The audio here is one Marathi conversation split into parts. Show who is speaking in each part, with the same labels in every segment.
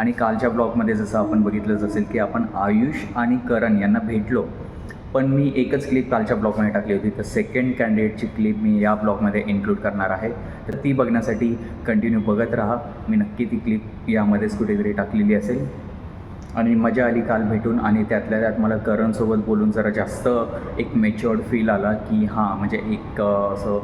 Speaker 1: आणि कालच्या ब्लॉगमध्ये जसं आपण बघितलंच असेल की आपण आयुष आणि करण यांना भेटलो पण मी एकच क्लिप कालच्या ब्लॉगमध्ये टाकली होती. तर सेकंड कॅन्डिडेटची क्लिप मी या ब्लॉगमध्ये इन्क्लूड करणार आहे. तर ती बघण्यासाठी कंटिन्यू बघत राहा. मी नक्की ती क्लिप यामध्येच कुठेतरी टाकलेली असेल. आणि मजा आली काल भेटून आणि त्यातल्या त्यात मला करणसोबत बोलून जरा जास्त एक मेच्युअर्ड फील आला की हां म्हणजे एक असं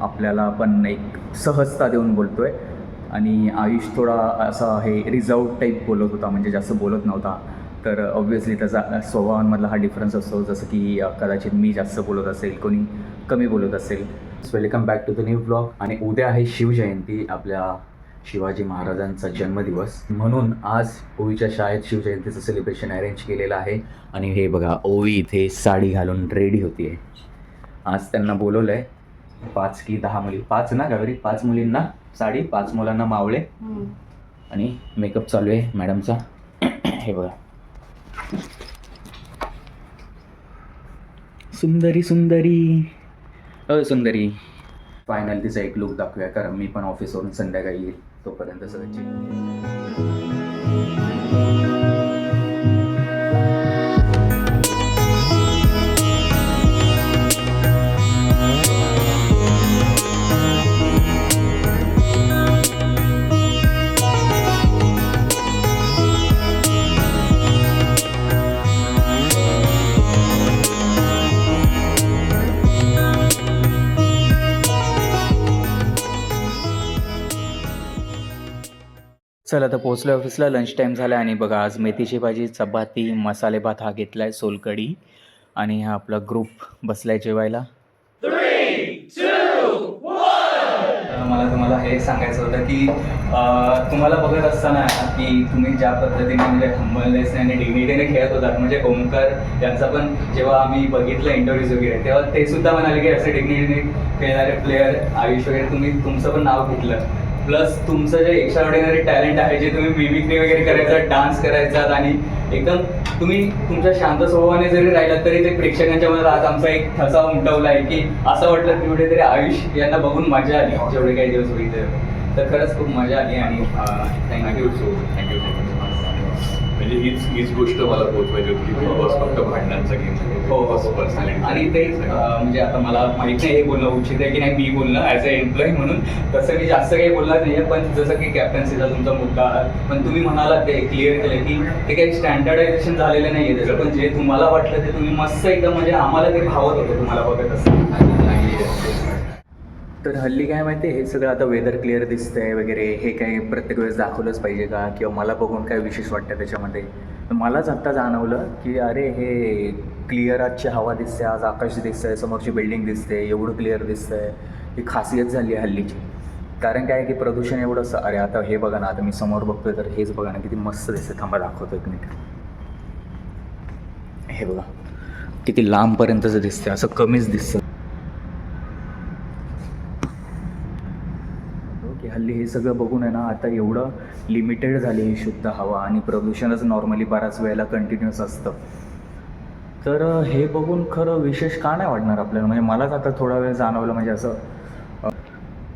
Speaker 1: आपल्याला पण एक सहजता देऊन बोलतो आहे आणि आयुष थोडा असा हे रिझर्व टाईप बोलत होता म्हणजे जास्त बोलत नव्हता. तर ऑब्व्हियसली त्याचा स्वभावांमधला हा डिफरन्स असतो जसं की कदाचित मी जास्त बोलत असेल कोणी कमी बोलत असेल. Welcome back to the new blog आणि उद्या आहे शिवजयंती आपल्या शिवाजी महाराजांचा जन्मदिवस. म्हणून आज ओवीच्या शाळेत शिवजयंतीचं सेलिब्रेशन अरेंज केलेलं आहे. आणि हे बघा ओवी इथे साडी घालून रेडी होती आहे आज त्यांना बोलवलं आहे पाच की दहा मुली. पाच ना गौरी पाच मुलींना? साडी पाच मुलांना मावळे. आणि मेकअप चालू आहे मॅडमचा हे बघा. सुंदरी सुंदरी. अ सुंदरी. फायनल तिचा एक लुक दाखवूया कारण मी पण ऑफिसवरून संध्याकाळी येईल तोपर्यंत सगळं चला तर पोचलो ऑफिसला लंच टाईम झाला आणि बघा आज मेथीची भाजी चपाती मसाले भात हा घेतला आहे सोलकढी. आणि हा आपला ग्रुप बसलाय जेवायला. मला तुम्हाला हे सांगायचं होतं की तुम्हाला बघत असताना की तुम्ही ज्या पद्धतीने म्हणजे हंबलनेस आणि डिग्निटीने खेळत होतात म्हणजे गोमकर यांचा पण जेव्हा आम्ही बघितलं इंटरव्ह्यूज वगैरे तेव्हा ते सुद्धा म्हणाले की असे डिग्निटीने खेळणारे प्लेअर आयुष वगैरे तुम्ही तुमचं पण नाव घेतलं. प्लस तुमचं जे एक्स्ट्रा ऑर्डिनरी टॅलेंट आहे जे तुम्ही मिमिक्री वगैरे करायचं डान्स करायचा आणि एकदम तुम्ही तुमच्या शांत स्वभावाने जरी राहिलात तरी ते प्रेक्षकांच्या मनात आज आमचा एक ठसा उमटवला आहे की असं वाटलं की कुठेतरी आयुष यांना बघून मजा आली. जेवढे काही दिवस होईल तर खरंच खूप मजा आली आणि थँक्यू सो थँक्यू
Speaker 2: म्हणजे हीच हीच गोष्ट मला पोहोचवायची होती की बॉस फक्त भांडणांचा गेम
Speaker 1: हो. आणि तेच अं, म्हणजे आता मला माहीत नाही हे बोलणं उचित आहे की नाही मी बोलणं ॲज अ एम्प्लॉई म्हणून तसं मी जास्त काही बोलणार नाही आहे पण जसं की कॅप्टन्सीचा तुमचा मुद्दा पण तुम्ही म्हणाला ते क्लिअर केलं की ते काही स्टँडर्डायझेशन झालेलं नाही आहे त्याचं पण जे तुम्हाला वाटलं ते तुम्ही मस्त एकदम म्हणजे आम्हाला ते भावत होतं तुम्हाला बघत असताना. तर हल्ली काय माहिती आहे? हे सगळं आता वेदर क्लिअर दिसतंय वगैरे. हे काही प्रत्येक वेळेस दाखवलंच पाहिजे का? किंवा मला बघून काय विशेष वाटतं त्याच्यामध्ये? मलाच आत्ता जाणवलं की अरे हे क्लिअर आजची हवा दिसते आज आकाश दिसतंय समोरची बिल्डिंग दिसते एवढं क्लिअर दिसतंय. ही खासियत झाली आहे हल्लीची. कारण काय आहे की प्रदूषण एवढं असं अरे आता हे बघा ना आता मी समोर बघतोय तर हेच बघा ना किती मस्त दिसतं थांबा दाखवतो एक मिनिट हे बघा. किती लांबपर्यंतचं दिसतं असं कमीच दिसतं. की हल्ली हे सगळं बघून आहे ना आता एवढं लिमिटेड झाली ही शुद्ध हवा आणि प्रदूषणच नॉर्मली बऱ्याच वेळेला कंटिन्युअस असतं. तर हे बघून खरं विशेष का नाही वाटणार आपल्याला? म्हणजे मलाच आता थोडा वेळ जाणवलं म्हणजे असं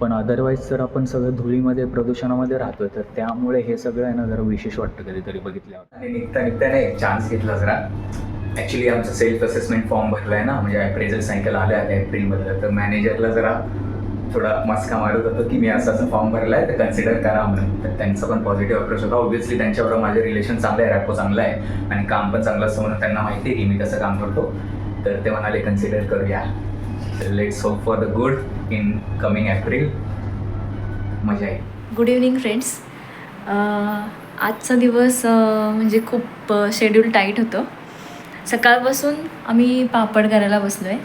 Speaker 1: पण अदरवाईज जर आपण सगळं धुळीमध्ये प्रदूषणामध्ये राहतोय तर त्यामुळे हे सगळं आहे ना जरा विशेष वाटतं कधीतरी बघितल्यावर. आणि निघता निघताने एक चान्स घेतला जरा. ॲक्च्युली आमचं सेल्फ असेसमेंट फॉर्म भरला आहे ना म्हणजे अप्रेझल सायकल आलं आहे एप्रिलमधलं तर मॅनेजरला जरा थोडा मस्का मारत होतो की मी असं असं फॉर्म भरला आहे तर कन्सिडर करा म्हणून. तर त्यांचा पण पॉझिटिव्ह अप्रोच होता. ऑब्व्हियसली त्यांच्याबरोबर माझे रिलेशन चांगलं आहे रॅपो चांगला आहे आणि काम पण चांगलं असतं म्हणून त्यांना माहिती आहे की मी कसं काम करतो. तर ते म्हणाले कन्सिडर करूया. Let's hope for the good in coming April मजा येईल.
Speaker 3: गुड इव्हनिंग फ्रेंड्स आजचा दिवस म्हणजे खूप शेड्यूल टाईट होतं. सकाळपासून आम्ही पापड करायला बसलो आहे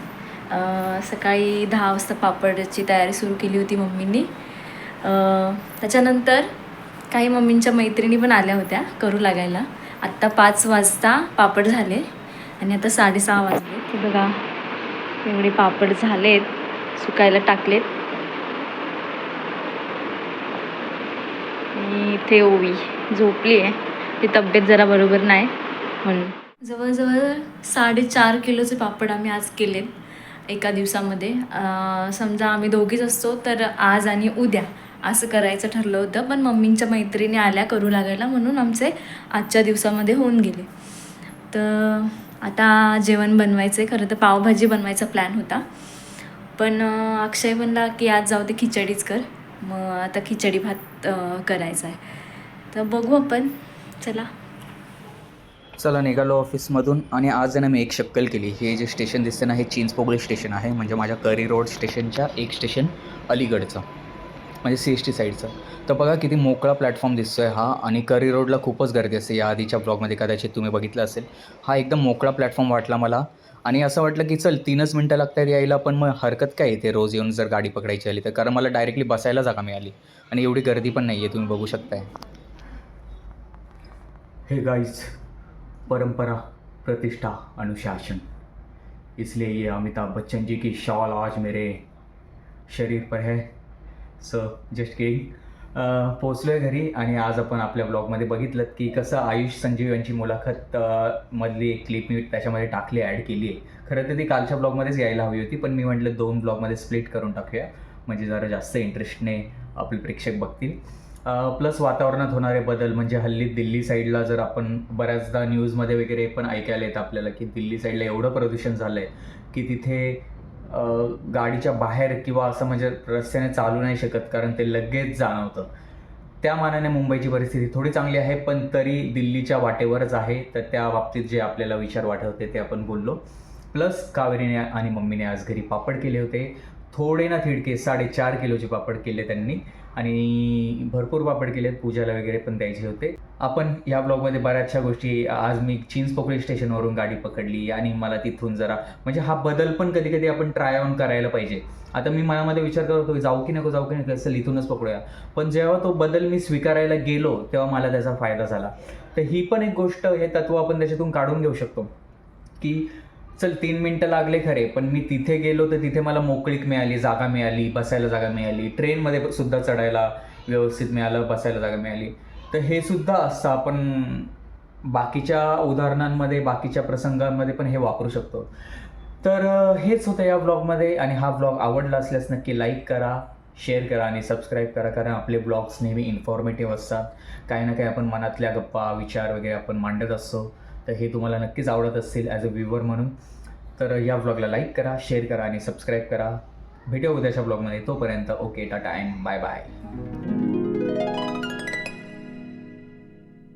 Speaker 3: सकाळी दहा वाजता पापडची तयारी सुरू केली होती मम्मींनी. त्याच्यानंतर काही मम्मींच्या मैत्रिणी पण आल्या होत्या करू लागायला. आत्ता पाच वाजता पापड झाले आणि आता साडेसहा वाजले. ते बघा एवढे पापड झालेत सुकायला टाकलेत. आणि इथे ओवी झोपली आहे. ती तब्येत जरा बरोबर नाही म्हणून. जवळजवळ साडेचार किलोचे पापड आम्ही आज केलेत. एका दिवसामध्ये. समजा आम्ही दोघीच असतो तर आज आणि उद्या असं करायचं ठरलं होतं पण मम्मींच्या मैत्रिणी आल्या करू लागायला म्हणून आमचे आजच्या दिवसामध्ये होऊन गेले. तर आता जेवण बनवायचं आहे खरं तर पावभाजी बनवायचा प्लॅन होता. पण अक्षय म्हणला की आज जाऊ दे खिचडीच कर. मग आता खिचडी भात करायचा आहे तर बघू आपण. चला.
Speaker 1: चला निघालो ऑफिसमधून आणि आज आहे ना मी एक शक्कल केली. हे जे स्टेशन दिसतं ना हे चिंचपोकळी स्टेशन आहे. म्हणजे माझ्या करी रोड स्टेशनच्या एक स्टेशन अलीगडचं म्हणजे सी एस टी साईडचं. तर बघा किती मोकळा प्लॅटफॉर्म दिसतो आहे हा. आणि करी रोडला खूपच गर्दी असते. या आधीच्या ब्लॉगमध्ये कदाचित तुम्ही बघितलं असेल. हा एकदम मोकळा प्लॅटफॉर्म वाटला मला. आणि असं वाटलं की चल तीनच मिनटं लागतात यायला पण मग हरकत काय येते रोज येऊन जर गाडी पकडायची आली तर? कारण मला डायरेक्टली बसायला जागा मिळाली. आणि एवढी गर्दी पण नाही आहे तुम्ही बघू शकताय. हे गाईज परंपरा प्रतिष्ठा अनुशासन। इसलिए ये अमिताभ बच्चन जी की शॉल आज मेरे शरीर पर है। सो जस्ट किडिंग पोचलो आहे घरी आणि आज आपण आपल्या ब्लॉगमध्ये बघितलं की कसं आयुष संजीव यांची मुलाखत मधली एक क्लिप मी त्याच्यामध्ये टाकली ॲड केली आहे. खरं तर ती कालच्या ब्लॉगमध्येच यायला हवी होती पण मी म्हटलं दोन ब्लॉगमध्ये स्प्लिट करून टाकूया. म्हणजे जरा जास्त इंटरेस्टने आपले प्रेक्षक बघतील. प्लस वातावरणात होणारे बदल म्हणजे हल्ली दिल्ली साईडला जर आपण बऱ्याचदा न्यूजमध्ये वगैरे पण ऐकायला येतं आपल्याला की दिल्ली साईडला एवढं प्रदूषण झालं आहे की तिथे गाडीच्या बाहेर किंवा असं म्हणजे रस्त्याने चालू नाही शकत कारण ते लगेच जाणवतं. त्या मानाने मुंबईची परिस्थिती थोडी चांगली आहे पण तरी दिल्लीच्या वाटेवरच आहे तर त्या बाबतीत जे आपल्याला विचार वाटवते ते आपण बोललो. प्लस कावेरीने आणि मम्मीने आज घरी पापड केले होते. थोडे ना थिडके साडेचार किलोचे पापड केले त्यांनी. आणि भरपूर पापड केलेत पूजाला वगैरे पण द्यायचे होते. आपण या ब्लॉगमध्ये बऱ्याचशा गोष्टी आज मी चीन्स पोकळी स्टेशनवरून गाडी पकडली आणि मला तिथून जरा म्हणजे हा बदल पण कधी कधी आपण ट्राय ऑन करायला पाहिजे. आता मी मनामध्ये विचार करत होतो की जाऊ की नको जाऊ की नको असं इथूनच पकडूया. पण जेव्हा तो बदल मी स्वीकारायला गेलो तेव्हा मला त्याचा फायदा झाला. तर ही पण एक गोष्ट हे तत्व आपण त्याच्यातून काढून घेऊ शकतो. की चल तीन मिनटं लागले खरे पण मी तिथे गेलो तर तिथे मला मोकळीक मिळाली जागा मिळाली बसायला जागा मिळाली. ट्रेनमध्ये सुद्धा चढायला व्यवस्थित मिळालं बसायला जागा मिळाली. तर हे सुद्धा असतं आपण बाकीच्या उदाहरणांमध्ये बाकीच्या प्रसंगांमध्ये पण हे वापरू शकतो. तर हेच होतं या ब्लॉगमध्ये आणि हा ब्लॉग आवडला असल्यास नक्की लाईक करा शेअर करा आणि सबस्क्राईब करा कारण आपले ब्लॉग्स नेहमी इन्फॉर्मेटिव्ह असतात. काही ना काही आपण मनातल्या गप्पा विचार वगैरे आपण मांडत असतो. तर हे तुम्हाला नक्कीच आवडत असतील ॲज अ व्ह्युअर म्हणून. तर या ब्लॉगला लाईक करा शेअर करा आणि सबस्क्राईब करा. भेटूया उद्याच्या ब्लॉगमध्ये तोपर्यंत okay tata and bye bye